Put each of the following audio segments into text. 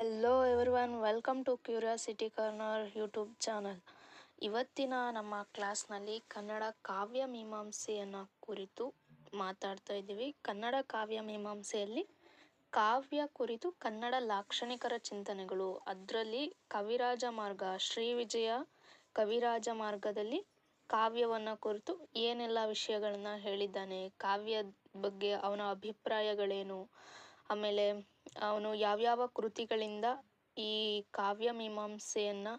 Hello everyone welcome to curiosity corner YouTube channel ಇವತ್ತಿನ ನಮ್ಮ ಕ್ಲಾಸ್ನಲ್ಲಿ ಕನ್ನಡ ಕಾವ್ಯ ಮೀಮಾಂಸೆಯನ್ನು ಕುರಿತು ಮಾತಾಡ್ತಾ ಇದ್ದೀವಿ. ಕನ್ನಡ ಕಾವ್ಯ ಮೀಮಾಂಸೆಯಲ್ಲಿ ಕಾವ್ಯ ಕುರಿತು ಕನ್ನಡ ಲಾಕ್ಷಣಿಕರ ಚಿಂತನೆಗಳು. ಅದರಲ್ಲಿ ಕವಿರಾಜ ಮಾರ್ಗ, ಶ್ರೀ ವಿಜಯ ಕವಿರಾಜ ಮಾರ್ಗದಲ್ಲಿ ಕಾವ್ಯವನ್ನು ಕುರಿತು ಏನೆಲ್ಲ ವಿಷಯಗಳನ್ನ ಹೇಳಿದ್ದಾನೆ, ಕಾವ್ಯದ ಬಗ್ಗೆ ಅವನ ಅಭಿಪ್ರಾಯಗಳೇನು, ಆಮೇಲೆ ಅವನು ಯಾವ್ಯಾವ ಕೃತಿಗಳಿಂದ ಈ ಕಾವ್ಯ ಮೀಮಾಂಸೆಯನ್ನು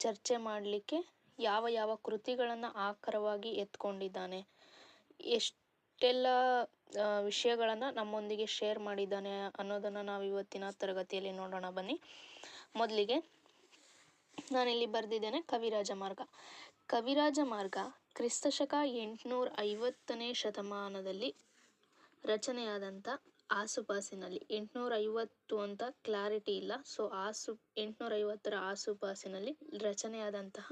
ಚರ್ಚೆ ಮಾಡಲಿಕ್ಕೆ ಯಾವ ಯಾವ ಕೃತಿಗಳನ್ನು ಆಕರವಾಗಿ ಎತ್ಕೊಂಡಿದ್ದಾನೆ. ಎಷ್ಟೆಲ್ಲ ವಿಷಯಗಳನ್ನು ನಮ್ಮೊಂದಿಗೆ ಶೇರ್ ಮಾಡಿದ್ದಾನೆ ಅನ್ನೋದನ್ನು ನಾವು ಇವತ್ತಿನ ತರಗತಿಯಲ್ಲಿ ನೋಡೋಣ ಬನ್ನಿ. ಮೊದಲಿಗೆ ನಾನಿಲ್ಲಿ ಬರೆದಿದ್ದೇನೆ ಕವಿರಾಜ ಮಾರ್ಗ. ಕವಿರಾಜ ಮಾರ್ಗ ಕ್ರಿಸ್ತಶಕ ಎಂಟುನೂರ ಐವತ್ತನೇ ಶತಮಾನದಲ್ಲಿ ರಚನೆಯಾದಂಥ ಆಸುಪಾಸಿನಲ್ಲಿ. ಎಂಟುನೂರ ಐವತ್ತು ಅಂತ ಕ್ಲಾರಿಟಿ ಇಲ್ಲ. ಸೊ ಆಸು ಎಂಟುನೂರ ಐವತ್ತರ ಆಸುಪಾಸಿನಲ್ಲಿ ರಚನೆಯಾದಂತಹ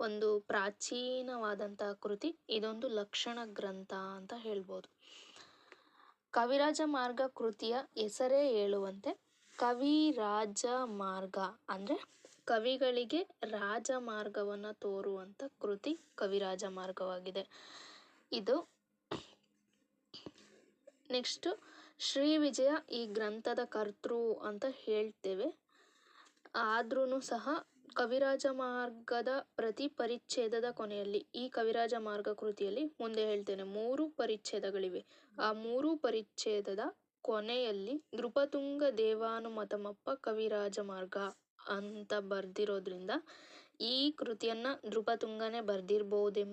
ಒಂದು ಪ್ರಾಚೀನವಾದಂತಹ ಕೃತಿ. ಇದೊಂದು ಲಕ್ಷಣ ಗ್ರಂಥ ಅಂತ ಹೇಳ್ಬೋದು. ಕವಿರಾಜ ಮಾರ್ಗ ಕೃತಿಯ ಹೆಸರೇ ಹೇಳುವಂತೆ, ಕವಿರಾಜ ಮಾರ್ಗ ಅಂದರೆ ಕವಿಗಳಿಗೆ ರಾಜಮಾರ್ಗವನ್ನು ತೋರುವಂಥ ಕೃತಿ ಕವಿರಾಜ ಮಾರ್ಗವಾಗಿದೆ. ಇದು ನೆಕ್ಸ್ಟು ಶ್ರೀ ವಿಜಯ ಈ ಗ್ರಂಥದ ಕರ್ತೃ ಅಂತ ಹೇಳ್ತೇವೆ. ಆದ್ರೂ ಸಹ ಕವಿರಾಜ ಮಾರ್ಗದ ಪ್ರತಿ ಪರಿಚ್ಛೇದದ ಕೊನೆಯಲ್ಲಿ, ಈ ಕವಿರಾಜ ಮಾರ್ಗ ಕೃತಿಯಲ್ಲಿ ಮುಂದೆ ಹೇಳ್ತೇನೆ. ಮೂರು ಪರಿಚ್ಛೇದಗಳಿವೆ. ಆ ಮೂರು ಪರಿಚ್ಛೇದದ ಕೊನೆಯಲ್ಲಿ ನೃಪತುಂಗ ದೇವಾನುಮತಮಪ್ಪ ಕವಿರಾಜ ಮಾರ್ಗ ಅಂತ ಬರ್ದಿರೋದ್ರಿಂದ, ಈ ಕೃತಿಯನ್ನ ನೃಪತುಂಗನೇ ಬರ್ದಿರ್ಬೋದೆಂ,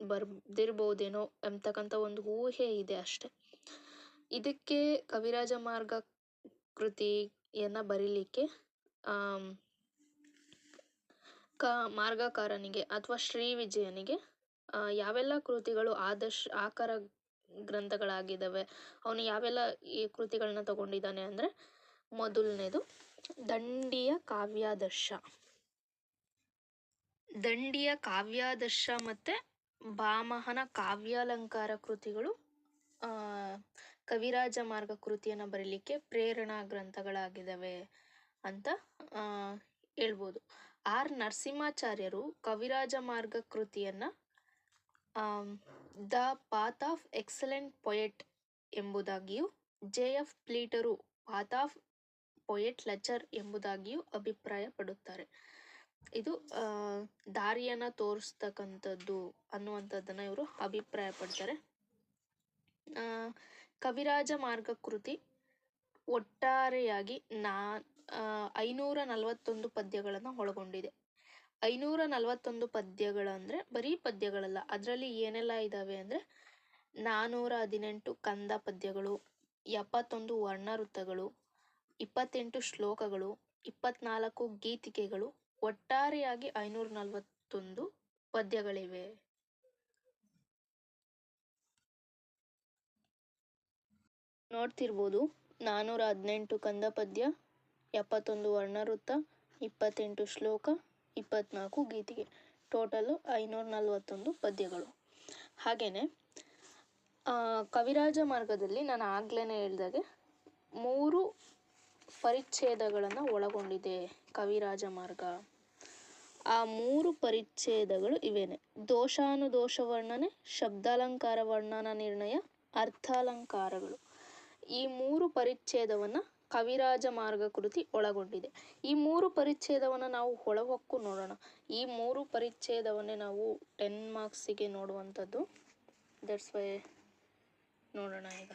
ಬರ್ದಿರ್ಬೋದೇನೋ ಎಂಬತಕ್ಕಂಥ ಒಂದು ಊಹೆ ಇದೆ ಅಷ್ಟೆ. ಇದಕ್ಕೆ ಕವಿರಾಜ ಮಾರ್ಗ ಕೃತಿಯನ್ನು ಬರೀಲಿಕ್ಕೆ ಕ, ಮಾರ್ಗಕಾರನಿಗೆ ಅಥವಾ ಶ್ರೀ ವಿಜಯನಿಗೆ ಯಾವೆಲ್ಲ ಕೃತಿಗಳು ಆದರ್ಶ, ಆಕಾರ ಗ್ರಂಥಗಳಾಗಿದ್ದಾವೆ, ಅವನು ಯಾವೆಲ್ಲ ಈ ಕೃತಿಗಳನ್ನ ತಗೊಂಡಿದ್ದಾನೆ ಅಂದರೆ ಮೊದಲನೇದು ದಂಡಿಯ ಕಾವ್ಯಾದರ್ಶ. ದಂಡಿಯ ಕಾವ್ಯಾದರ್ಶ ಮತ್ತು ಭಾಮಹನ ಕಾವ್ಯಾಲಂಕಾರ ಕೃತಿಗಳು ಕವಿರಾಜ ಮಾರ್ಗ ಕೃತಿಯನ್ನು ಬರೀಲಿಕ್ಕೆ ಪ್ರೇರಣಾ ಗ್ರಂಥಗಳಾಗಿದ್ದಾವೆ ಅಂತ ಹೇಳ್ಬೋದು. ಆರ್. ನರಸಿಂಹಾಚಾರ್ಯರು ಕವಿರಾಜ ಮಾರ್ಗ ಕೃತಿಯನ್ನು the path of excellent poet ಎಂಬುದಾಗಿಯೂ, J. F. ಪ್ಲೀಟರು ಪಾತ್ ಆಫ್ ಪೊಯೆಟ್ ಲೆಚರ್ ಎಂಬುದಾಗಿಯೂ ಅಭಿಪ್ರಾಯ ಪಡುತ್ತಾರೆ ಇದು ದಾರಿಯನ್ನು ತೋರಿಸ್ತಕ್ಕಂಥದ್ದು ಅನ್ನುವಂಥದ್ದನ್ನು ಇವರು ಅಭಿಪ್ರಾಯ ಪಡ್ತಾರೆ ಕವಿರಾಜ ಮಾರ್ಗ ಕೃತಿ ಒಟ್ಟಾರೆಯಾಗಿ ನಾ ಐನೂರ ನಲವತ್ತೊಂದು ಪದ್ಯಗಳನ್ನು ಒಳಗೊಂಡಿದೆ. ಐನೂರ ನಲವತ್ತೊಂದು ಪದ್ಯಗಳಂದರೆ ಬರೀ ಪದ್ಯಗಳಲ್ಲ, ಅದರಲ್ಲಿ ಏನೆಲ್ಲ ಇದ್ದಾವೆ ಅಂದರೆ ನಾನ್ನೂರ ಹದಿನೆಂಟು ಕಂದ ಪದ್ಯಗಳು, ಎಪ್ಪತ್ತೊಂದು ವರ್ಣವೃತ್ತಗಳು, ಇಪ್ಪತ್ತೆಂಟು ಶ್ಲೋಕಗಳು, ಇಪ್ಪತ್ನಾಲ್ಕು ಗೀತಿಕೆಗಳು, ಒಟ್ಟಾರೆಯಾಗಿ ಐನೂರ ನಲವತ್ತೊಂದು ಪದ್ಯಗಳಿವೆ. ನೋಡ್ತಿರ್ಬೋದು. ನಾನ್ನೂರ ಹದಿನೆಂಟು ಕಂದ ಪದ್ಯ ಎಪ್ಪತ್ತೊಂದು ವರ್ಣವೃತ್ತ, ಇಪ್ಪತ್ತೆಂಟು ಶ್ಲೋಕ, ಇಪ್ಪತ್ನಾಲ್ಕು ಗೀತಿಗೆ. ಟೋಟಲು ಐನೂರ ನಲವತ್ತೊಂದು ಪದ್ಯಗಳು. ಹಾಗೆಯೇ ಕವಿರಾಜ ಮಾರ್ಗದಲ್ಲಿ ನಾನು ಆಗ್ಲೇ ಹೇಳ್ದಾಗೆ ಮೂರು ಪರಿಚ್ಛೇದಗಳನ್ನು ಒಳಗೊಂಡಿದೆ ಕವಿರಾಜ ಮಾರ್ಗ. ಆ ಮೂರು ಪರಿಚ್ಛೇದಗಳು ಇವೇನೆ. ದೋಷಾನುದೋಷ ವರ್ಣನೆ ಶಬ್ದಾಲಂಕಾರ ವರ್ಣನ ನಿರ್ಣಯ, ಅರ್ಥಾಲಂಕಾರಗಳು. ಈ ಮೂರು ಪರಿಚ್ಛೇದವನ್ನು ಕವಿರಾಜ ಮಾರ್ಗ ಕೃತಿ ಒಳಗೊಂಡಿದೆ. ಈ ಮೂರು ಪರಿಚ್ಛೇದವನ್ನು ನಾವು ಹೊಳಹೊಕ್ಕು ನೋಡೋಣ. ಈ ಮೂರು ಪರಿಚ್ಛೇದವನ್ನೇ ನಾವು ಟೆನ್ ಮಾರ್ಕ್ಸಿಗೆ ನೋಡುವಂಥದ್ದು. ದಟ್ಸ್ ವೈ ನೋಡೋಣ ಈಗ.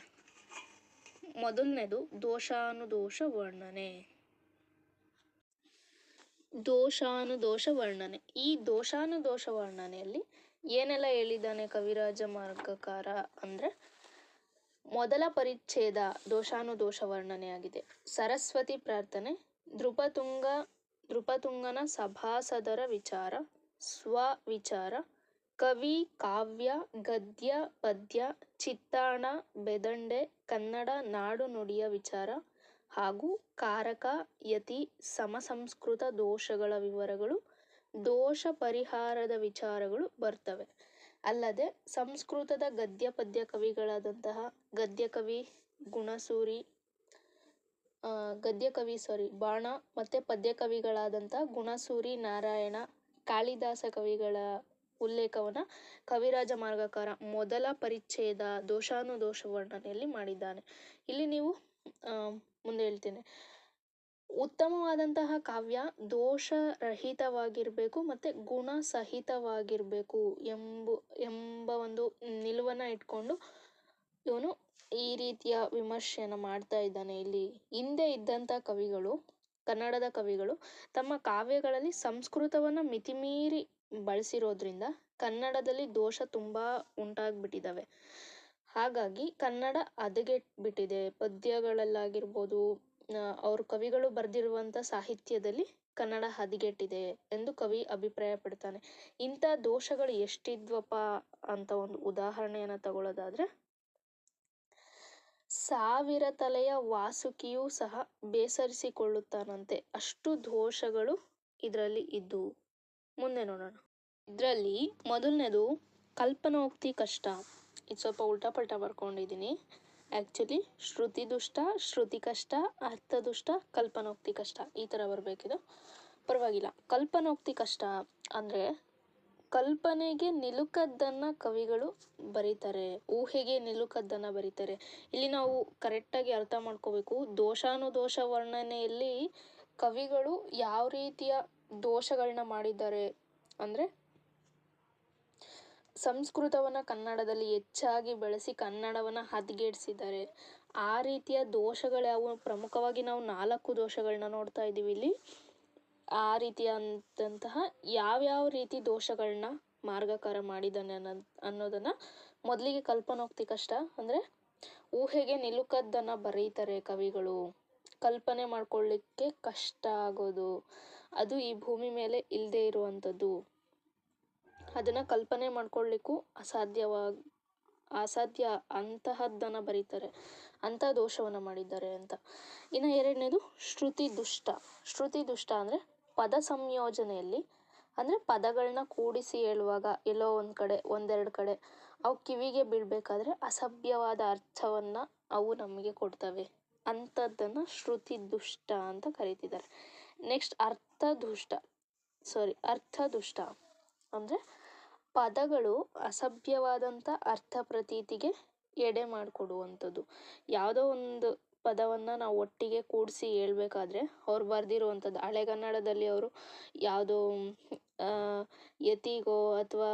ಮೊದಲನೇದು ದೋಷಾನುದೋಷ ವರ್ಣನೆ. ದೋಷಾನುದೋಷ ವರ್ಣನೆ. ಈ ದೋಷಾನುದೋಷ ವರ್ಣನೆಯಲ್ಲಿ ಏನೆಲ್ಲ ಹೇಳಿದ್ದಾನೆ ಕವಿರಾಜ ಮಾರ್ಗಕಾರ ಅಂದರೆ ಮೊದಲ ಪರಿಚ್ಛೇದ ದೋಷಾನುದೋಷ ವರ್ಣನೆಯಾಗಿದೆ ಸರಸ್ವತಿ ಪ್ರಾರ್ಥನೆ ದೃಪತುಂಗ ದೃಪತುಂಗನ ಸಭಾಸದರ ವಿಚಾರ, ಸ್ವವಿಚಾರ, ಕವಿ, ಕಾವ್ಯ, ಗದ್ಯ, ಪದ್ಯ, ಚಿತ್ತಾಣ, ಬೆದಂಡೆ, ಕನ್ನಡ, ನಾಡು ನುಡಿಯ ವಿಚಾರ ಹಾಗೂ ಕಾರಕ, ಯತಿ, ಸಮಸಂಸ್ಕೃತ ದೋಷಗಳ ವಿವರಗಳು, ದೋಷ ಪರಿಹಾರದ ವಿಚಾರಗಳು ಬರ್ತವೆ. ಅಲ್ಲದೆ ಸಂಸ್ಕೃತದ ಗದ್ಯ ಪದ್ಯ ಕವಿಗಳಾದಂತಹ ಗದ್ಯಕವಿ ಗುಣಸೂರಿ ಗದ್ಯಕವಿ ಸಾರಿ ಬಾಣ ಮತ್ತು ಪದ್ಯ ಕವಿಗಳಾದಂಥ ಗುಣಸೂರಿ, ನಾರಾಯಣ, ಕಾಳಿದಾಸ ಕವಿಗಳ ಉಲ್ಲೇಖವನ್ನು ಕವಿರಾಜ ಮಾರ್ಗಕಾರ ಮೊದಲ ಪರಿಚ್ಛೇದ ದೋಷಾನುದೋಷ ವರ್ಣನೆಯಲ್ಲಿ ಮಾಡಿದ್ದಾನೆ. ಇಲ್ಲಿ ನೀವು ಮುಂದೆ ಹೇಳ್ತೇನೆ. ಉತ್ತಮವಾದಂತಹ ಕಾವ್ಯ ದೋಷರಹಿತವಾಗಿರಬೇಕು ಮತ್ತು ಗುಣ ಸಹಿತವಾಗಿರಬೇಕು ಎಂಬು, ಎಂಬ ಒಂದು ನಿಲುವನ್ನು ಇಟ್ಕೊಂಡು ಇವನು ಈ ರೀತಿಯ ವಿಮರ್ಶೆಯನ್ನು ಮಾಡ್ತಾ ಇದ್ದಾನೆ. ಇಲ್ಲಿ ಹಿಂದೆ ಇದ್ದಂಥ ಕವಿಗಳು, ಕನ್ನಡದ ಕವಿಗಳು ತಮ್ಮ ಕಾವ್ಯಗಳಲ್ಲಿ ಸಂಸ್ಕೃತವನ್ನು ಮಿತಿಮೀರಿ ಬಳಸಿರೋದ್ರಿಂದ ಕನ್ನಡದಲ್ಲಿ ದೋಷ ತುಂಬ ಉಂಟಾಗ್ಬಿಟ್ಟಿದ್ದಾವೆ ಹಾಗಾಗಿ ಕನ್ನಡ ಹದಗೆಟ್ಬಿಟ್ಟಿದೆ. ಪದ್ಯಗಳಲ್ಲಾಗಿರ್ಬೋದು ಅವ್ರ ಕವಿಗಳು ಬರೆದಿರುವಂಥ ಸಾಹಿತ್ಯದಲ್ಲಿ ಕನ್ನಡ ಹದಗೆಟ್ಟಿದೆ ಎಂದು ಕವಿ ಅಭಿಪ್ರಾಯ ಪಡ್ತಾನೆ ಇಂಥ ದೋಷಗಳು ಎಷ್ಟಿದ್ವಪ್ಪ ಅಂತ ಒಂದು ಉದಾಹರಣೆಯನ್ನು ತಗೊಳ್ಳೋದಾದ್ರೆ ಸಾವಿರ ತಲೆಯ ವಾಸುಕಿಯೂ ಸಹ ಬೇಸರಿಸಿಕೊಳ್ಳುತ್ತಾನಂತೆ. ಅಷ್ಟು ದೋಷಗಳು ಇದರಲ್ಲಿ ಇದ್ದು, ಮುಂದೆ ನೋಡೋಣ. ಇದರಲ್ಲಿ ಮೊದಲನೇದು ಕಲ್ಪನೋಕ್ತಿ ಕಷ್ಟ. ಇದು ಸ್ವಲ್ಪ ಉಲ್ಟಾ ಪಲ್ಟಾ ಬರ್ಕೊಂಡಿದ್ದೀನಿ ಆ್ಯಕ್ಚುಲಿ ಶ್ರುತಿ ದುಷ್ಟ ಶ್ರುತಿ ಕಷ್ಟ ಅರ್ಥ ದುಷ್ಟ ಕಲ್ಪನೋಕ್ತಿ ಕಷ್ಟ ಈ ಥರ ಬರಬೇಕಿದು. ಪರವಾಗಿಲ್ಲ. ಕಲ್ಪನೋಕ್ತಿ ಕಷ್ಟ ಅಂದರೆ ಕಲ್ಪನೆಗೆ ನಿಲುಕದ್ದನ್ನು ಕವಿಗಳು ಬರೀತಾರೆ, ಊಹೆಗೆ ನಿಲುಕದ್ದನ್ನು ಬರೀತಾರೆ. ಇಲ್ಲಿ ನಾವು ಕರೆಕ್ಟಾಗಿ ಅರ್ಥ ಮಾಡ್ಕೋಬೇಕು. ದೋಷಾನುದೋಷ ವರ್ಣನೆಯಲ್ಲಿ ಕವಿಗಳು ಯಾವ ರೀತಿಯ ದೋಷಗಳನ್ನ ಮಾಡಿದ್ದಾರೆ ಅಂದರೆ ಸಂಸ್ಕೃತವನ್ನು ಕನ್ನಡದಲ್ಲಿ ಹೆಚ್ಚಾಗಿ ಬಳಸಿ ಕನ್ನಡವನ್ನು ಹದಗೆಡಿಸಿದ್ದಾರೆ. ಆ ರೀತಿಯ ದೋಷಗಳ್ಯಾವು ಪ್ರಮುಖವಾಗಿ ನಾವು ನಾಲ್ಕು ದೋಷಗಳನ್ನ ನೋಡ್ತಾ ಇದ್ದೀವಿ ಇಲ್ಲಿ. ಆ ರೀತಿಯಾದಂತಹ ಯಾವ್ಯಾವ ರೀತಿ ದೋಷಗಳನ್ನ ಮಾರ್ಗಕಾರ ಮಾಡಿದ್ದಾನೆ ಅನ್ನೋದನ್ನ ಅನ್ನೋದನ್ನು ಮೊದಲಿಗೆ ಕಲ್ಪನೋಕ್ತಿ ಕಷ್ಟ. ಅಂದರೆ ಊಹೆಗೆ ನಿಲುಕದ್ದನ್ನು ಬರೀತಾರೆ ಕವಿಗಳು. ಕಲ್ಪನೆ ಮಾಡ್ಕೊಳ್ಳಿಕ್ಕೆ ಕಷ್ಟ ಆಗೋದು. ಅದು ಈ ಭೂಮಿ ಮೇಲೆ ಇಲ್ಲದೇ ಇರುವಂಥದ್ದು. ಅದನ್ನು ಕಲ್ಪನೆ ಮಾಡ್ಕೊಳ್ಳಿಕ್ಕೂ ಅಸಾಧ್ಯವಾಗಿ, ಅಸಾಧ್ಯ ಅಂತಹದ್ದನ್ನು ಬರೀತಾರೆ. ಅಂಥ ದೋಷವನ್ನು ಮಾಡಿದ್ದಾರೆ ಅಂತ. ಇನ್ನು ಎರಡನೇದು ಶ್ರುತಿ ದುಷ್ಟ ಶ್ರುತಿ ದುಷ್ಟ ಅಂದರೆ ಪದ ಸಂಯೋಜನೆಯಲ್ಲಿ, ಅಂದರೆ ಪದಗಳನ್ನ ಕೂಡಿಸಿ ಹೇಳುವಾಗ ಎಲ್ಲೋ ಒಂದು ಕಡೆ, ಒಂದೆರಡು ಕಡೆ ಅವು ಕಿವಿಗೆ ಬೀಳಬೇಕಾದ್ರೆ ಅಸಭ್ಯವಾದ ಅರ್ಥವನ್ನು ಅವು ನಮಗೆ ಕೊಡ್ತವೆ. ಅಂಥದ್ದನ್ನು ಶ್ರುತಿ ದುಷ್ಟ ಅಂತ ಕರೀತಿದ್ದಾರೆ. ನೆಕ್ಸ್ಟ್ ಅರ್ಥ ದುಷ್ಟ ಸಾರಿ ಅರ್ಥ ದುಷ್ಟ ಅಂದರೆ ಪದಗಳು ಅಸಭ್ಯವಾದಂಥ ಅರ್ಥ ಪ್ರತೀತಿಗೆ ಎಡೆ ಮಾಡಿಕೊಡುವಂಥದ್ದು. ಯಾವುದೋ ಒಂದು ಪದವನ್ನು ನಾವು ಒಟ್ಟಿಗೆ ಕೂಡಿಸಿ ಹೇಳ್ಬೇಕಾದ್ರೆ ಅವ್ರು ಬರೆದಿರುವಂಥದ್ದು. ಹಳೆಗನ್ನಡದಲ್ಲಿ ಅವರು ಯಾವುದೋ ಯತಿಗೋ ಅಥವಾ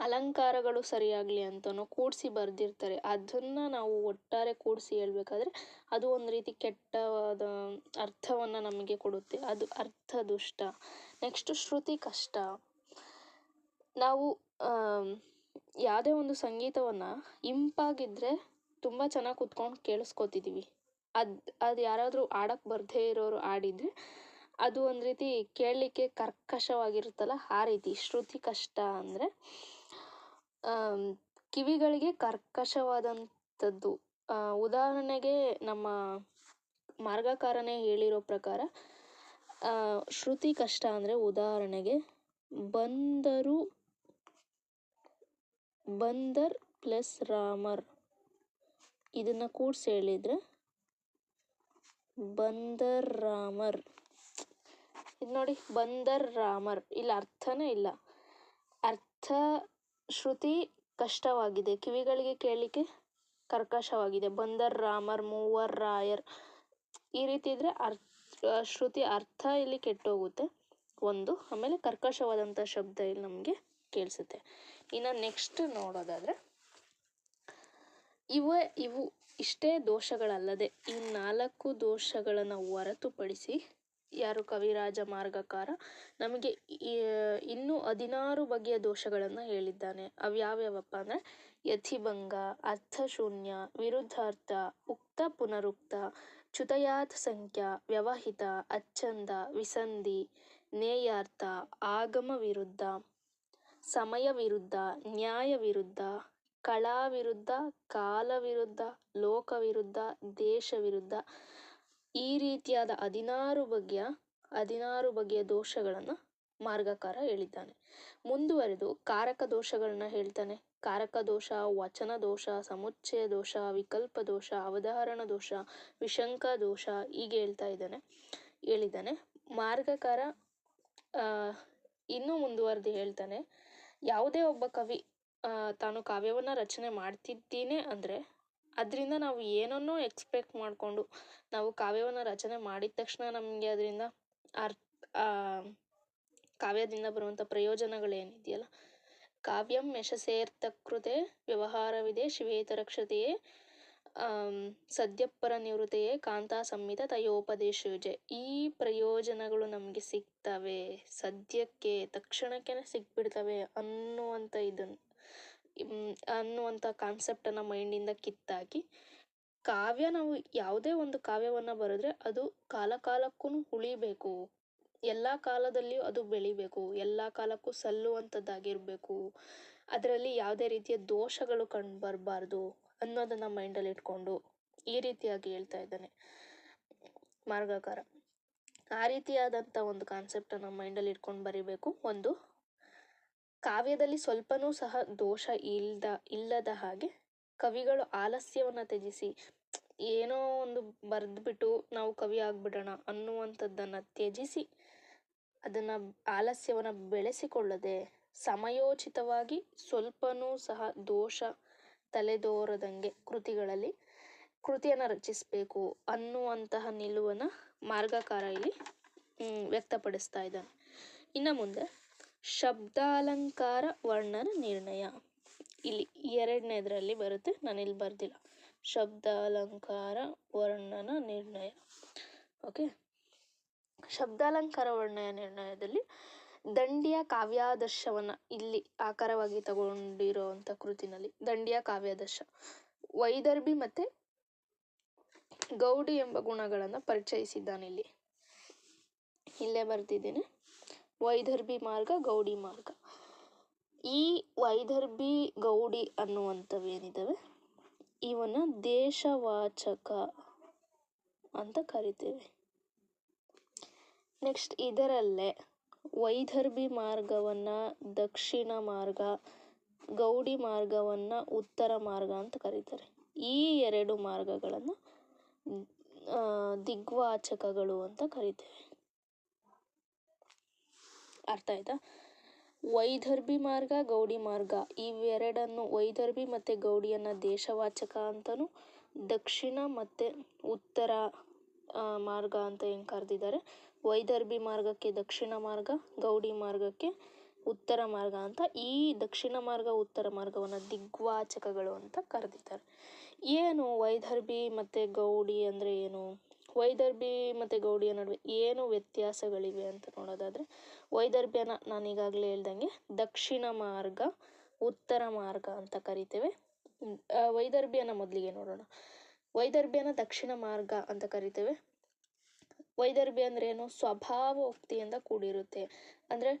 ಅಲಂಕಾರಗಳು ಸರಿಯಾಗಲಿ ಅಂತನೋ ಕೂಡಿಸಿ ಬರೆದಿರ್ತಾರೆ. ಅದನ್ನು ನಾವು ಒಟ್ಟಾರೆ ಕೂಡಿಸಿ ಹೇಳ್ಬೇಕಾದ್ರೆ ಅದು ಒಂದು ರೀತಿ ಕೆಟ್ಟವಾದ ಅರ್ಥವನ್ನು ನಮಗೆ ಕೊಡುತ್ತೆ. ಅದು ಅರ್ಥ ದುಷ್ಟ. ನೆಕ್ಸ್ಟು ಶ್ರುತಿ ಕಷ್ಟ. ನಾವು ಯಾವುದೇ ಒಂದು ಸಂಗೀತವನ್ನು ಇಂಪಾಗಿದ್ದರೆ ತುಂಬ ಚೆನ್ನಾಗಿ ಕುತ್ಕೊಂಡು ಕೇಳಿಸ್ಕೊತಿದ್ದೀವಿ ಅದು ಅದು ಯಾರಾದರೂ ಆಡಕ್ಕೆ ಬರದೇ ಇರೋರು ಆಡಿದರೆ ಅದು ಒಂದು ರೀತಿ ಕೇಳಲಿಕ್ಕೆ ಕರ್ಕಶವಾಗಿರುತ್ತಲ್ಲ, ಆ ರೀತಿ ಶ್ರುತಿ ಕಷ್ಟ ಅಂದರೆ ಕಿವಿಗಳಿಗೆ ಕರ್ಕಶವಾದಂಥದ್ದು. ಉದಾಹರಣೆಗೆ ನಮ್ಮ ಮಾರ್ಗಕಾರನೇ ಹೇಳಿರೋ ಪ್ರಕಾರ ಶ್ರುತಿ ಕಷ್ಟ ಅಂದರೆ ಉದಾಹರಣೆಗೆ ಬಂದರು ಬಂದರ್ ಪ್ಲಸ್ ರಾಮರ್. ಇದನ್ನು ಕೂಡಿಸಿ ಹೇಳಿದರೆ ಬಂದರ್ ರಾಮರ್. ಇದು ನೋಡಿ, ಬಂದರ್ ರಾಮರ್. ಇಲ್ಲಿ, ಅರ್ಥನೇ ಇಲ್ಲ. ಅರ್ಥ ಶ್ರುತಿ ಕಷ್ಟವಾಗಿದೆ. ಕಿವಿಗಳಿಗೆ ಕೇಳಲಿಕ್ಕೆ ಕರ್ಕಶವಾಗಿದೆ. ಬಂದರ್ ರಾಮರ್, ಮೂವರ್ ರಾಯರ್. ಈ ರೀತಿ ಇದ್ದರೆ ಅರ್ಥ ಶ್ರುತಿ ಅರ್ಥ ಇಲ್ಲಿ ಕೆಟ್ಟೋಗುತ್ತೆ. ಒಂದು, ಆಮೇಲೆ ಕರ್ಕಶವಾದಂಥ ಶಬ್ದ ಇಲ್ಲಿ ನಮಗೆ ಕೇಳಿಸುತ್ತೆ. ಇನ್ನು ನೆಕ್ಸ್ಟ್ ನೋಡೋದಾದರೆ, ಇವ, ಇವು ಇಷ್ಟೇ ದೋಷಗಳಲ್ಲದೆ ಈ ನಾಲ್ಕು ದೋಷಗಳನ್ನು ಹೊರತುಪಡಿಸಿ ಯಾರು ಕವಿರಾಜ ಮಾರ್ಗಕಾರ ನಮಗೆ ಇನ್ನೂ ಹದಿನಾರು ಬಗೆಯ ದೋಷಗಳನ್ನು ಹೇಳಿದ್ದಾನೆ. ಅವು ಯಾವ್ಯಾವಪ್ಪ ಅಂದರೆ ಯಥಿಭಂಗ, ಅರ್ಥಶೂನ್ಯ, ವಿರುದ್ಧಾರ್ಥ, ಉಕ್ತ ಪುನರುಕ್ತ, ಚ್ಯುತಯಾತ್ ಸಂಖ್ಯಾ, ವ್ಯವಹಿತ, ಅಚ್ಚಂದ, ವಿಸಂಧಿ, ನೇಯಾರ್ಥ, ಆಗಮ ವಿರುದ್ಧ. ಸಮಯ ವಿರುದ್ಧ ನ್ಯಾಯ ವಿರುದ್ಧ ಕಲಾ ವಿರುದ್ಧ ಕಾಲ ವಿರುದ್ಧ ಲೋಕ ವಿರುದ್ಧ ದೇಶ ವಿರುದ್ಧ ಈ ರೀತಿಯಾದ ಹದಿನಾರು ಬಗೆಯ ಹದಿನಾರು ಬಗೆಯ ದೋಷಗಳನ್ನು ಮಾರ್ಗಕಾರ ಹೇಳಿದ್ದಾನೆ. ಮುಂದುವರೆದು ಕಾರಕ ದೋಷಗಳನ್ನ ಹೇಳ್ತಾನೆ. ಕಾರಕ ದೋಷ, ವಚನ ದೋಷ, ಸಮುಚ್ಚಯ ದೋಷ, ವಿಕಲ್ಪ ದೋಷ, ಅವಧಾರಣ ದೋಷ, ವಿಶಂಕ ದೋಷ ಹೀಗೆ ಹೇಳ್ತಾ ಇದ್ದಾನೆ, ಹೇಳಿದ್ದಾನೆ. ಮಾರ್ಗಕಾರ ಇನ್ನೂ ಮುಂದುವರೆದು ಹೇಳ್ತಾನೆ. ಯಾವುದೇ ಒಬ್ಬ ಕವಿ ತಾನು ಕಾವ್ಯವನ್ನು ರಚನೆ ಮಾಡ್ತಿದ್ದೀನಿ ಅಂದರೆ, ಅದರಿಂದ ನಾವು ಏನನ್ನೋ ಎಕ್ಸ್ಪೆಕ್ಟ್ ಮಾಡಿಕೊಂಡು ನಾವು ಕಾವ್ಯವನ್ನು ರಚನೆ ಮಾಡಿದ ತಕ್ಷಣ ನಮಗೆ ಅದರಿಂದ ಅರ್ಥ ಕಾವ್ಯದಿಂದ ಬರುವಂಥ ಪ್ರಯೋಜನಗಳೇನಿದೆಯಲ್ಲ? ಕಾವ್ಯಂ ಯಶಸೇರ್ತಕೃತೆ ವ್ಯವಹಾರವಿದೆ ಶಿವೇತರಕ್ಷತೆಯೇ ಸದ್ಯಪರ ನಿವೃತ್ತೆಯೇ ಕಾಂತಾ ಸಂಹಿತ ತಯೋಪದೇಶಯುಜೆ ಈ ಪ್ರಯೋಜನಗಳು ನಮಗೆ ಸಿಗ್ತವೆ. ಸದ್ಯಕ್ಕೆ ತಕ್ಷಣಕ್ಕೆ ಸಿಕ್ಬಿಡ್ತವೆ ಅನ್ನುವಂಥ ಇದನ್ನು ಅನ್ನುವಂಥ ಕಾನ್ಸೆಪ್ಟನ್ನು ಮೈಂಡಿಂದ ಕಿತ್ತಾಕಿ, ಕಾವ್ಯ ನಾವು ಯಾವುದೇ ಒಂದು ಕಾವ್ಯವನ್ನು ಬರೆದ್ರೆ ಅದು ಕಾಲ ಕಾಲಕ್ಕೂ ಉಳಿಬೇಕು. ಎಲ್ಲ ಕಾಲದಲ್ಲಿಯೂ ಅದು ಬೆಳಿಬೇಕು. ಎಲ್ಲ ಕಾಲಕ್ಕೂ ಸಲ್ಲುವಂಥದ್ದಾಗಿರಬೇಕು ಅದರಲ್ಲಿ ಯಾವುದೇ ರೀತಿಯ ದೋಷಗಳು ಕಂಡು ಬರಬಾರ್ದು. ಅನ್ನೋದನ್ನು ಮೈಂಡಲ್ಲಿ ಇಟ್ಕೊಂಡು ಈ ರೀತಿಯಾಗಿ ಹೇಳ್ತಾ ಇದ್ದಾನೆ. ಮಾರ್ಗಕಾರ. ಆ ರೀತಿಯಾದಂಥ ಒಂದು ಕಾನ್ಸೆಪ್ಟನ್ನು ಮೈಂಡಲ್ಲಿ ಇಟ್ಕೊಂಡು ಬರೀಬೇಕು. ಒಂದು ಕಾವ್ಯದಲ್ಲಿ ಸ್ವಲ್ಪನೂ ಸಹ ದೋಷ ಇಲ್ದ, ಇಲ್ಲದ ಹಾಗೆ ಕವಿಗಳು ಆಲಸ್ಯವನ್ನು ತ್ಯಜಿಸಿ ಏನೋ ಒಂದು ಬರೆದ್ಬಿಟ್ಟು ನಾವು ಕವಿ ಆಗ್ಬಿಡೋಣ ಅನ್ನುವಂಥದ್ದನ್ನು ತ್ಯಜಿಸಿ ಅದನ್ನು ಆಲಸ್ಯವನ್ನು ಬೆಳೆಸಿಕೊಳ್ಳದೆ ಸಮಯೋಚಿತವಾಗಿ ಸ್ವಲ್ಪನೂ ಸಹ ದೋಷ ತಲೆದೋರದಂಗೆ ಕೃತಿಗಳಲ್ಲಿ ಕೃತಿಯನ್ನು ರಚಿಸಬೇಕು ಅನ್ನುವಂತಹ ನಿಲುವನ್ನು ಮಾರ್ಗಕಾರ ಇಲ್ಲಿ ವ್ಯಕ್ತಪಡಿಸ್ತಾ ಇದ್ದಾನೆ. ಇನ್ನು ಮುಂದೆ ಶಬ್ದಾಲಂಕಾರ ವರ್ಣನ ನಿರ್ಣಯ. ಇಲ್ಲಿ ಎರಡನೇದರಲ್ಲಿ ಬರುತ್ತೆ, ನಾನಿಲ್ಲಿ ಬರ್ದಿಲ್ಲ. ಶಬ್ದಾಲಂಕಾರ ವರ್ಣನ ನಿರ್ಣಯ. ಓಕೆ ಶಬ್ದಾಲಂಕಾರ ವರ್ಣಯ ನಿರ್ಣಯದಲ್ಲಿ ದಂಡಿಯ ಕಾವ್ಯಾದರ್ಶವನ್ನು ಇಲ್ಲಿ ಆಕಾರವಾಗಿ ತಗೊಂಡಿರೋವಂಥ ಕೃತಿನಲ್ಲಿ ದಂಡಿಯ ಕಾವ್ಯಾದರ್ಶ. ವೈದರ್ಭಿ ಮತ್ತು ಗೌಡಿ ಎಂಬ ಗುಣಗಳನ್ನು ಪರಿಚಯಿಸಿದ್ದಾನೆ ಇಲ್ಲಿ. ಇಲ್ಲೇ ಬರ್ತಿದ್ದೇನೆ. ವೈದರ್ಭಿ ಮಾರ್ಗ, ಗೌಡಿ ಮಾರ್ಗ. ಈ ವೈದರ್ಭಿ, ಗೌಡಿ ಅನ್ನುವಂಥವೇನಿದ್ದಾವೆ ಇವನ್ನ ದೇಶವಾಚಕ ಅಂತ ಕರಿತೇವೆ. ನೆಕ್ಸ್ಟ್ ಇದರಲ್ಲೇ ವೈದರ್ಭಿ ಮಾರ್ಗವನ್ನು ದಕ್ಷಿಣ ಮಾರ್ಗ, ಗೌಡಿ ಮಾರ್ಗವನ್ನು ಉತ್ತರ ಮಾರ್ಗ ಅಂತ ಕರೀತಾರೆ. ಈ ಎರಡು ಮಾರ್ಗಗಳನ್ನು ದಿಗ್ವಾಚಕಗಳು ಅಂತ ಕರೀತೇವೆ. ಅರ್ಥ ಆಯ್ತಾ? ವೈದರ್ಭಿ ಮಾರ್ಗ, ಗೌಡಿ ಮಾರ್ಗ, ಇವೆರಡನ್ನು ವೈದರ್ಭಿ ಮತ್ತು ಗೌಡಿಯನ್ನು ದೇಶವಾಚಕ ಅಂತಲೂ ದಕ್ಷಿಣ ಮತ್ತು ಉತ್ತರ ಮಾರ್ಗ ಅಂತ ಹೆಂಗೆ ಕರೆದಿದ್ದಾರೆ? ವೈದರ್ಭಿ ಮಾರ್ಗಕ್ಕೆ ದಕ್ಷಿಣ ಮಾರ್ಗ, ಗೌಡಿ ಮಾರ್ಗಕ್ಕೆ ಉತ್ತರ ಮಾರ್ಗ ಅಂತ ಈ ದಕ್ಷಿಣ ಮಾರ್ಗ, ಉತ್ತರ ಮಾರ್ಗವನ್ನು ದಿಗ್ವಾಚಕಗಳು ಅಂತ ಕರೆದಿದ್ದಾರೆ. ಏನು ವೈದರ್ಭಿ ಮತ್ತು ಗೌಡಿ ಅಂದರೆ ಏನು? ವೈದರ್ಭಿ ಮತ್ತು ಗೌಡಿಯ ನಡುವೆ ಏನು ವ್ಯತ್ಯಾಸಗಳಿವೆ ಅಂತ ನೋಡೋದಾದರೆ, ವೈದರ್ಭ್ಯನ ನಾನು ಈಗಾಗಲೇ ಹೇಳ್ದಂಗೆ ದಕ್ಷಿಣ ಮಾರ್ಗ, ಉತ್ತರ ಮಾರ್ಗ ಅಂತ ಕರಿತೇವೆ. ವೈದರ್ಭಿಯನ್ನು ವೈದರ್ಭ್ಯನ ಮೊದಲಿಗೆ ನೋಡೋಣ. ವೈದರ್ಭ್ಯನ ದಕ್ಷಿಣ ಮಾರ್ಗ ಅಂತ ಕರಿತೇವೆ. ವೈದರ್ಭ್ಯ ಅಂದ್ರೆ ಏನು? ಸ್ವಭಾವೋಕ್ತಿಯಿಂದ ಕೂಡಿರುತ್ತೆ. ಅಂದರೆ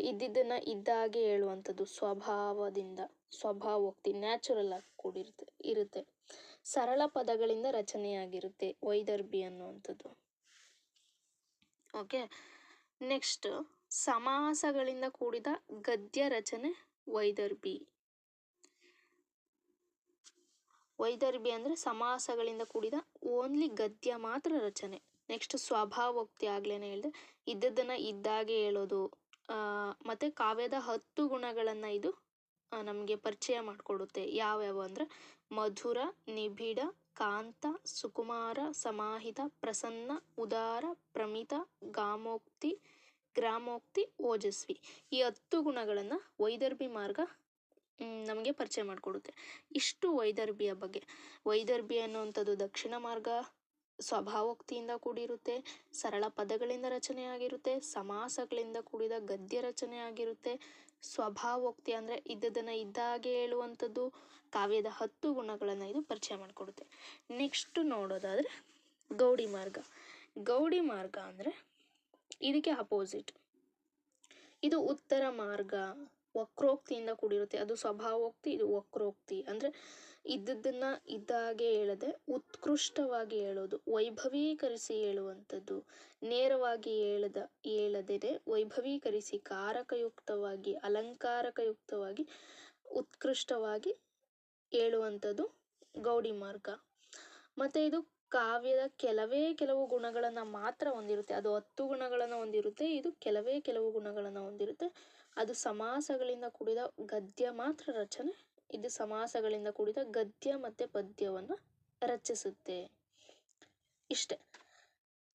ಇದ್ದಿದ್ದನ್ನು ಇದ್ದಾಗೆ ಹೇಳುವಂಥದ್ದು ಸ್ವಭಾವದಿಂದ, ಸ್ವಭಾವೋಕ್ತಿ ನ್ಯಾಚುರಲ್ ಆಗಿ ಕೂಡಿರುತ್ತೆ, ಇರುತ್ತೆ. ಸರಳ ಪದಗಳಿಂದ ರಚನೆಯಾಗಿರುತ್ತೆ ವೈದರ್ಭಿ ಅನ್ನುವಂಥದ್ದು. ಓಕೆ ನೆಕ್ಸ್ಟ್ ಸಮಾಸಗಳಿಂದ ಕೂಡಿದ ಗದ್ಯ ರಚನೆ ವೈದರ್ಭಿ. ವೈದರ್ಭಿ ಅಂದರೆ ಸಮಾಸಗಳಿಂದ ಕೂಡಿದ ಓನ್ಲಿ ಗದ್ಯ ಮಾತ್ರ ರಚನೆ. ನೆಕ್ಸ್ಟ್ ಸ್ವಭಾವೋಕ್ತಿ ಆಗ್ಲೇನೆ ಹೇಳಿದೆ, ಇದ್ದದ್ದನ್ನು ಇದ್ದಾಗೆ ಹೇಳೋದು ಮತ್ತು ಕಾವ್ಯದ ಹತ್ತು ಗುಣಗಳನ್ನು ಇದು ನಮಗೆ ಪರಿಚಯ ಮಾಡಿಕೊಡುತ್ತೆ. ಯಾವ್ಯಾವು ಅಂದರೆ ಮಧುರ, ನಿಬಿಡ, ಕಾಂತ, ಸುಕುಮಾರ, ಸಮಾಹಿತ, ಪ್ರಸನ್ನ, ಉದಾರ, ಪ್ರಮಿತ, ಗಾಮೋಕ್ತಿ, ಗ್ರಾಮೋಕ್ತಿ, ಓಜಸ್ವಿ. ಈ ಹತ್ತು ಗುಣಗಳನ್ನು ವೈದರ್ಭಿ ಮಾರ್ಗ ನಮಗೆ ಪರಿಚಯ ಮಾಡಿಕೊಡುತ್ತೆ. ಇಷ್ಟು ವೈದರ್ಭಿಯ ಬಗ್ಗೆ. ವೈದರ್ಭಿ ಅನ್ನುವಂಥದ್ದು ದಕ್ಷಿಣ ಮಾರ್ಗ ಸ್ವಭಾವೋಕ್ತಿಯಿಂದ ಕೂಡಿರುತ್ತೆ, ಸರಳ ಪದಗಳಿಂದ ರಚನೆಯಾಗಿರುತ್ತೆ ಸಮಾಸಗಳಿಂದ ಕೂಡಿದ ಗದ್ಯ ರಚನೆಯಾಗಿರುತ್ತೆ ಸ್ವಭಾವೋಕ್ತಿ ಅಂದರೆ ಇದ್ದದನ್ನು ಇದ್ದಾಗೆ ಹೇಳುವಂಥದ್ದು, ಕಾವ್ಯದ ಹತ್ತು ಗುಣಗಳನ್ನು ಇದು ಪರಿಚಯ ಮಾಡಿಕೊಡುತ್ತೆ. ನೆಕ್ಸ್ಟ್ ನೋಡೋದಾದರೆ ಗೌಡಿ ಮಾರ್ಗ. ಗೌಡಿ ಮಾರ್ಗ ಅಂದರೆ ಇದಕ್ಕೆ ಅಪೋಸಿಟ್ ಇದು ಉತ್ತರ ಮಾರ್ಗ. ವಕ್ರೋಕ್ತಿಯಿಂದ ಕೂಡಿರುತ್ತೆ. ಅದು ಸ್ವಭಾವೋಕ್ತಿ, ಇದು ವಕ್ರೋಕ್ತಿ. ಅಂದರೆ ಇದ್ದದ್ದನ್ನು ಇದ್ದಾಗೆ ಹೇಳದೆ ಉತ್ಕೃಷ್ಟವಾಗಿ ಹೇಳೋದು, ವೈಭವೀಕರಿಸಿ ಹೇಳುವಂಥದ್ದು. ನೇರವಾಗಿ ಹೇಳದ ಹೇಳದೇ ವೈಭವೀಕರಿಸಿ, ಕಾರಕಯುಕ್ತವಾಗಿ, ಅಲಂಕಾರಕಯುಕ್ತವಾಗಿ, ಉತ್ಕೃಷ್ಟವಾಗಿ ಹೇಳುವಂಥದ್ದು ಗೌಡಿ ಮಾರ್ಗ. ಮತ್ತು ಇದು ಕಾವ್ಯದ ಕೆಲವೇ ಕೆಲವು ಗುಣಗಳನ್ನು ಮಾತ್ರ ಹೊಂದಿರುತ್ತೆ. ಅದು ಹತ್ತು ಗುಣಗಳನ್ನು ಹೊಂದಿರುತ್ತೆ, ಇದು ಕೆಲವೇ ಕೆಲವು ಗುಣಗಳನ್ನು ಹೊಂದಿರುತ್ತೆ. ಅದು ಸಮಾಸಗಳಿಂದ ಕೂಡಿದ ಗದ್ಯ ಮಾತ್ರ ರಚನೆ. ಇದು ಸಮಾಸಗಳಿಂದ ಕೂಡಿದ ಗದ್ಯ ಮತ್ತು ಪದ್ಯವನ್ನು ರಚಿಸುತ್ತೆ. ಇಷ್ಟೆ.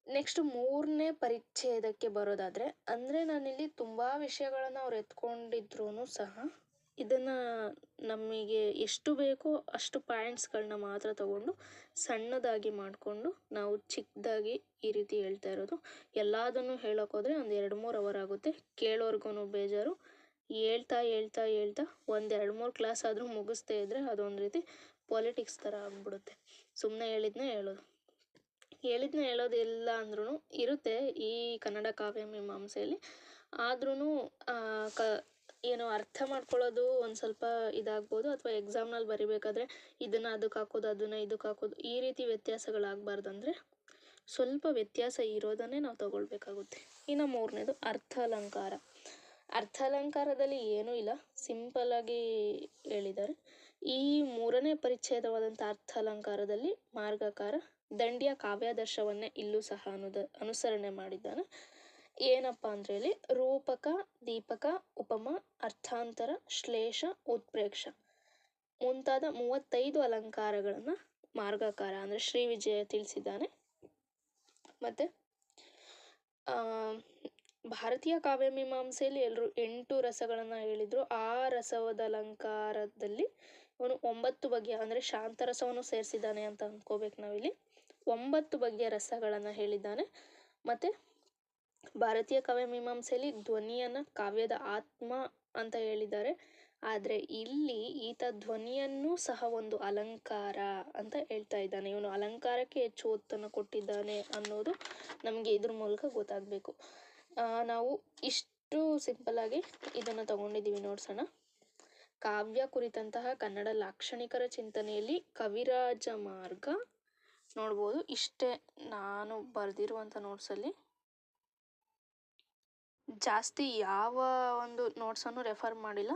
ನೆಕ್ಸ್ಟ್ ಮೂರನೇ ಪರಿಚ್ಛೇದಕ್ಕೆ ಬರೋದಾದರೆ, ಅಂದರೆ ನಾನಿಲ್ಲಿ ತುಂಬ ವಿಷಯಗಳನ್ನು ಅವ್ರು ಎತ್ಕೊಂಡಿದ್ರೂ ಸಹ ಇದನ್ನು ನಮಗೆ ಎಷ್ಟು ಬೇಕೋ ಅಷ್ಟು ಪಾಯಿಂಟ್ಸ್ಗಳನ್ನ ಮಾತ್ರ ತಗೊಂಡು ಸಣ್ಣದಾಗಿ ಮಾಡಿಕೊಂಡು ನಾವು ಚಿಕ್ಕದಾಗಿ ಈ ರೀತಿ ಹೇಳ್ತಾ ಇರೋದು. ಎಲ್ಲದನ್ನು ಹೇಳೋಕ್ಕೋದ್ರೆ ಒಂದು ಎರಡು ಮೂರು ಅವರ್ ಆಗುತ್ತೆ. ಕೇಳೋರ್ಗು ಬೇಜಾರು. ಹೇಳ್ತಾ ಹೇಳ್ತಾ ಹೇಳ್ತಾ ಒಂದು ಎರಡು ಮೂರು ಕ್ಲಾಸ್ ಆದರೂ ಮುಗಿಸ್ದೇ ಇದ್ದರೆ ಅದೊಂದು ರೀತಿ ಪಾಲಿಟಿಕ್ಸ್ ಥರ ಆಗ್ಬಿಡುತ್ತೆ. ಸುಮ್ಮನೆ ಹೇಳಿದ್ನೇ ಹೇಳೋದು. ಹೇಳಿದ್ನೇ ಹೇಳೋದಿಲ್ಲ ಅಂದ್ರೂ ಇರುತ್ತೆ ಈ ಕನ್ನಡ ಕಾವ್ಯ ಮೀಮಾಂಸೆಯಲ್ಲಿ. ಆದ್ರೂ ಕ ಏನೋ ಅರ್ಥ ಮಾಡ್ಕೊಳ್ಳೋದು ಒಂದು ಸ್ವಲ್ಪ ಇದಾಗ್ಬೋದು ಅಥವಾ ಎಕ್ಸಾಮ್ನಲ್ಲಿ ಬರಿಬೇಕಾದ್ರೆ ಇದನ್ನು ಅದಕ್ಕೆ ಹಾಕೋದು, ಅದನ್ನು ಇದಕ್ಕೆ ಹಾಕೋದು ಈ ರೀತಿ ವ್ಯತ್ಯಾಸಗಳಾಗಬಾರ್ದಂದ್ರೆ ಸ್ವಲ್ಪ ವ್ಯತ್ಯಾಸ ಇರೋದನ್ನೇ ನಾವು ತಗೊಳ್ಬೇಕಾಗುತ್ತೆ. ಇನ್ನು ಮೂರನೇದು ಅರ್ಥ ಅಲಂಕಾರ ಅರ್ಥ ಅಲಂಕಾರದಲ್ಲಿ ಏನೂ ಇಲ್ಲ. ಸಿಂಪಲ್ಲಾಗಿ ಹೇಳಿದ್ದಾರೆ ಈ ಮೂರನೇ ಪರಿಚಯದವಾದಂಥ ಅರ್ಥ ಅಲಂಕಾರದಲ್ಲಿ ಮಾರ್ಗಕಾರ ದಂಡಿಯ ಕಾವ್ಯಾದರ್ಶವನ್ನೇ ಇಲ್ಲೂ ಸಹ ಅನುದ, ಅನುಸರಣೆ ಮಾಡಿದ್ದಾನೆ. ಏನಪ್ಪ ಅಂದರೆ ಇಲ್ಲಿ ರೂಪಕ, ದೀಪಕ, ಉಪಮ, ಅರ್ಥಾಂತರ, ಶ್ಲೇಷ, ಉತ್ಪ್ರೇಕ್ಷ. ಮುಂತಾದ ಮೂವತ್ತೈದು ಅಲಂಕಾರಗಳನ್ನು ಮಾರ್ಗಕಾರ ಅಂದರೆ ಶ್ರೀ ವಿಜಯ ತಿಳಿಸಿದ್ದಾನೆ. ಮತ್ತು ಭಾರತೀಯ ಕಾವ್ಯ ಮೀಮಾಂಸೆಯಲ್ಲಿ ಎಲ್ಲರೂ ಎಂಟು ರಸಗಳನ್ನು ಹೇಳಿದರು. ಆ ರಸವದ ಅಲಂಕಾರದಲ್ಲಿ ಅವನು ಒಂಬತ್ತು ಬಗೆಯ ಅಂದರೆ ಶಾಂತರಸವನ್ನು ಸೇರಿಸಿದ್ದಾನೆ ಅಂತ ಅಂದ್ಕೋಬೇಕು ನಾವಿಲ್ಲಿ. ಒಂಬತ್ತು ಬಗೆಯ ರಸಗಳನ್ನು ಹೇಳಿದ್ದಾನೆ. ಮತ್ತು ಭಾರತೀಯ ಕಾವ್ಯ ಮೀಮಾಂಸೆಯಲ್ಲಿ ಧ್ವನಿಯನ್ನು ಕಾವ್ಯದ ಆತ್ಮ ಅಂತ ಹೇಳಿದ್ದಾರೆ. ಆದರೆ ಇಲ್ಲಿ ಈತ ಧ್ವನಿಯನ್ನು ಸಹ ಒಂದು ಅಲಂಕಾರ ಅಂತ ಹೇಳ್ತಾ ಇದ್ದಾನೆ. ಇವನು ಅಲಂಕಾರಕ್ಕೆ ಹೆಚ್ಚು ಒತ್ತನ್ನು ಕೊಟ್ಟಿದ್ದಾನೆ ಅನ್ನೋದು ನಮಗೆ ಇದ್ರ ಮೂಲಕ ಗೊತ್ತಾಗಬೇಕು. ನಾವು ಇಷ್ಟು ಸಿಂಪಲ್ಲಾಗಿ ಇದನ್ನು ತಗೊಂಡಿದ್ದೀವಿ ನೋಡ್ಸೋಣ. ಕಾವ್ಯ ಕುರಿತಂತಹ ಕನ್ನಡ ಲಾಕ್ಷಣಿಕರ ಚಿಂತನೆಯಲ್ಲಿ ಕವಿರಾಜ ಮಾರ್ಗ ನೋಡ್ಬೋದು. ಇಷ್ಟೇ ನಾನು ಬರೆದಿರುವಂಥ ನೋಟ್ಸಲ್ಲಿ ಜಾಸ್ತಿ ಯಾವ ಒಂದು ನೋಟ್ಸನ್ನು ರೆಫರ್ ಮಾಡಿಲ್ಲ.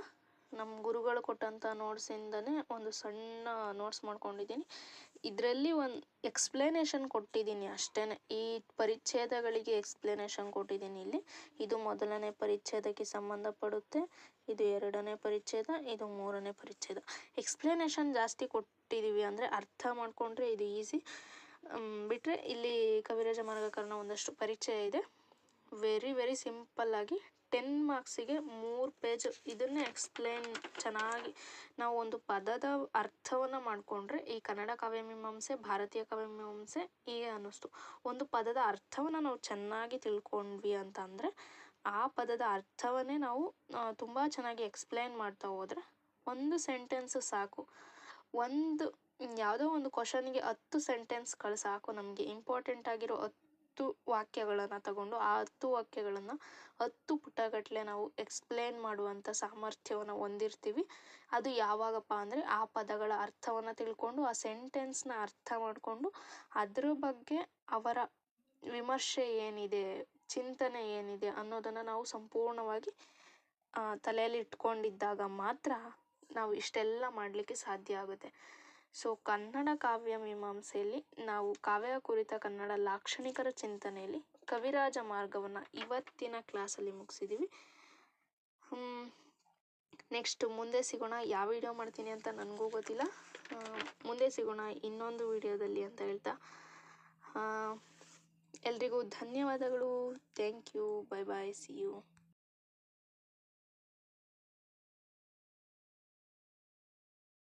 ನಮ್ಮ ಗುರುಗಳು ಕೊಟ್ಟಂಥ ನೋಟ್ಸಿಂದನೇ ಒಂದು ಸಣ್ಣ ನೋಟ್ಸ್ ಮಾಡ್ಕೊಂಡಿದ್ದೀನಿ. ಇದರಲ್ಲಿ ಒಂದು ಎಕ್ಸ್ಪ್ಲನೇಷನ್ ಕೊಟ್ಟಿದ್ದೀನಿ ಅಷ್ಟೇ ಈ ಪರಿಚ್ಛೇದಗಳಿಗೆ ಎಕ್ಸ್ಪ್ಲನೇಷನ್ ಕೊಟ್ಟಿದ್ದೀನಿ ಇಲ್ಲಿ. ಇದು ಮೊದಲನೇ ಪರಿಚ್ಛೇದಕ್ಕೆ ಸಂಬಂಧಪಡುತ್ತೆ. ಇದು ಎರಡನೇ ಪರಿಚ್ಛೇದ, ಇದು ಮೂರನೇ ಪರಿಚ್ಛೇದ. ಎಕ್ಸ್ಪ್ಲನೇಷನ್ ಜಾಸ್ತಿ ಕೊಟ್ಟಿದ್ದೀವಿ ಅಂದರೆ ಅರ್ಥ ಮಾಡಿಕೊಂಡ್ರೆ ಇದು ಈಸಿ ಬಿಟ್ಟರೆ ಇಲ್ಲಿ ಕವಿರಾಜ ಮಾರ್ಗಕರಣ ಒಂದಷ್ಟು ಪರಿಚಯ ಇದೆ. ವೆರಿ ವೆರಿ ಸಿಂಪಲ್ಲಾಗಿ ಟೆನ್ ಮಾರ್ಕ್ಸಿಗೆ ಮೂರು ಪೇಜ್ ಇದನ್ನೇ ಎಕ್ಸ್ಪ್ಲೇನ್ ಚೆನ್ನಾಗಿ ನಾವು ಒಂದು ಪದದ ಅರ್ಥವನ್ನು ಮಾಡಿಕೊಂಡ್ರೆ ಈ ಕನ್ನಡ ಕಾವ್ಯ ಮೀಮಾಂಸೆ, ಭಾರತೀಯ ಕಾವ್ಯ ಮೀಮಾಂಸೆ ಹೀಗೆ ಅನ್ನಿಸ್ತು. ಒಂದು ಪದದ ಅರ್ಥವನ್ನು ನಾವು ಚೆನ್ನಾಗಿ ತಿಳ್ಕೊಂಡ್ವಿ ಅಂತ ಅಂದರೆ ಆ ಪದದ ಅರ್ಥವನ್ನೇ ನಾವು ತುಂಬ ಚೆನ್ನಾಗಿ ಎಕ್ಸ್ಪ್ಲೇನ್ ಮಾಡ್ತಾ ಹೋದರೆ ಒಂದು ಸೆಂಟೆನ್ಸ್ ಸಾಕು. ಒಂದು, ಯಾವುದೋ ಒಂದು ಕ್ವಶನಿಗೆ ಹತ್ತು ಸೆಂಟೆನ್ಸ್ಗಳು ಸಾಕು. ನಮಗೆ ಇಂಪಾರ್ಟೆಂಟ್ ಆಗಿರೋ ಹತ್ತು ವಾಕ್ಯಗಳನ್ನು ತಗೊಂಡು ಆ ಹತ್ತು ವಾಕ್ಯಗಳನ್ನು ಹತ್ತು ಪುಟಗಟ್ಟಲೆ ನಾವು ಎಕ್ಸ್ಪ್ಲೇನ್ ಮಾಡುವಂಥ ಸಾಮರ್ಥ್ಯವನ್ನು ಹೊಂದಿರ್ತೀವಿ. ಅದು ಯಾವಾಗಪ್ಪ ಅಂದರೆ ಆ ಪದಗಳ ಅರ್ಥವನ್ನು ತಿಳ್ಕೊಂಡು, ಆ ಸೆಂಟೆನ್ಸ್ನ ಅರ್ಥ ಮಾಡಿಕೊಂಡು, ಅದ್ರ ಬಗ್ಗೆ ಅವರ ವಿಮರ್ಶೆ ಏನಿದೆ, ಚಿಂತನೆ ಏನಿದೆ ಅನ್ನೋದನ್ನು ನಾವು ಸಂಪೂರ್ಣವಾಗಿ ತಲೆಯಲ್ಲಿ ಇಟ್ಕೊಂಡಿದ್ದಾಗ ಮಾತ್ರ ನಾವು ಇಷ್ಟೆಲ್ಲ ಮಾಡಲಿಕ್ಕೆ ಸಾಧ್ಯ ಆಗುತ್ತೆ. ಸೊ ಕನ್ನಡ ಕಾವ್ಯ ಮೀಮಾಂಸೆಯಲ್ಲಿ ನಾವು ಕಾವ್ಯ ಕುರಿತ ಕನ್ನಡ ಲಾಕ್ಷಣಿಕರ ಚಿಂತನೆಯಲ್ಲಿ ಕವಿರಾಜ ಮಾರ್ಗವನ್ನು ಇವತ್ತಿನ ಕ್ಲಾಸಲ್ಲಿ ಮುಗಿಸಿದ್ದೀವಿ ನೆಕ್ಸ್ಟ್ ಮುಂದೆ ಸಿಗೋಣ ಯಾವ ವಿಡಿಯೋ ಮಾಡ್ತೀನಿ ಅಂತ ನನಗೂ ಗೊತ್ತಿಲ್ಲ ಮುಂದೆ ಸಿಗೋಣ ಇನ್ನೊಂದು ವಿಡಿಯೋದಲ್ಲಿ ಅಂತ ಹೇಳ್ತಾ ಎಲ್ರಿಗೂ ಧನ್ಯವಾದಗಳು thank you bye bye see you